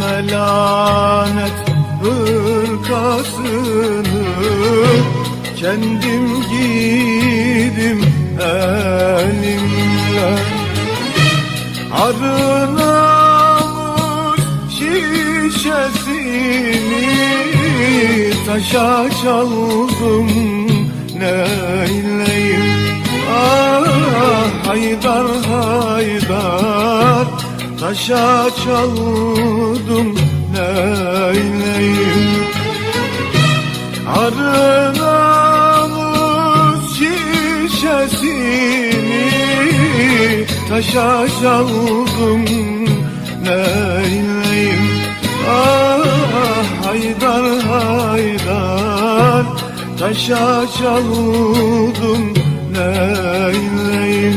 Melanet hırkasını Kendim giydim elimle. Arınamış şişesini Taşa çaldım neyleyim? Ah haydar haydar Taşa çaldım neyleyim? Arınamış şişesini. Taşa çaldım neyleyim? Ah haydar haydar. Taşa çaldım neyleyim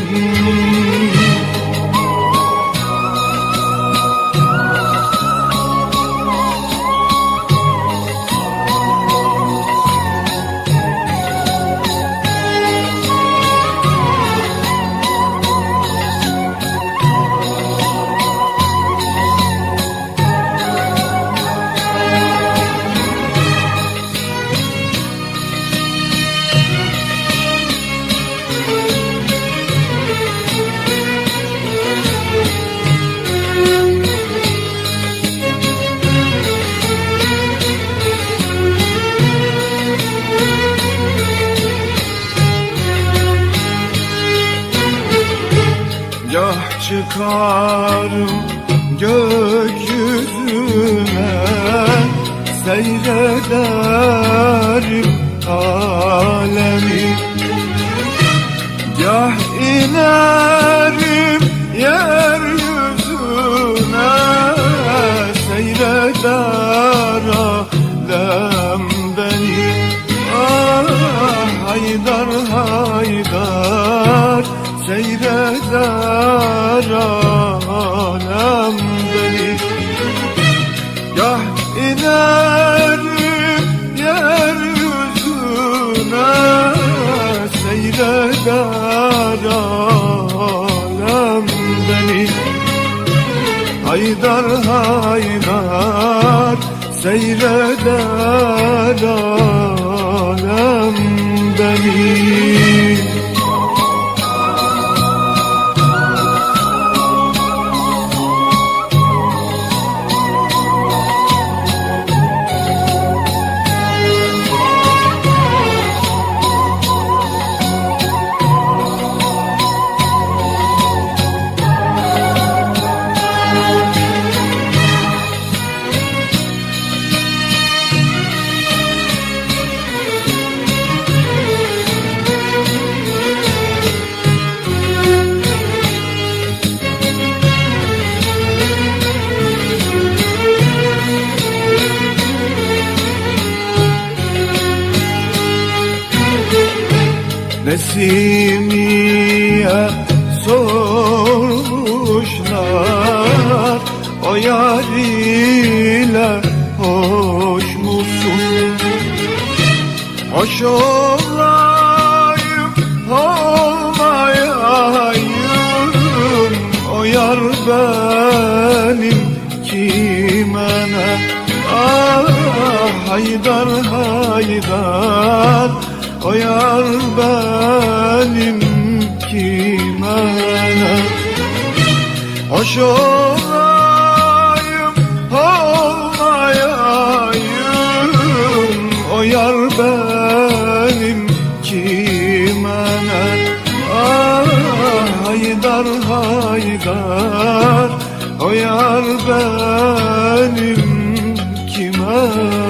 çıkarım gökyüzüne Seyrederim alemi. Gah inerim yeryüzüne Seyreder alem beni. Ah haydar haydar Seyreder alem beni. Gah inerim yeryüzüne Seyreder alem beni. Haydar haydar Seyreder alem beni Nesimiye sormuşlar. O yar ile hoş musun? Hoş olayım olmayayım. O yar benim kime Ah haydar haydar O yar benim kime ne Hoş olayım olmayayım O yar benim kime ne Ah haydar haydar. O yar benim kime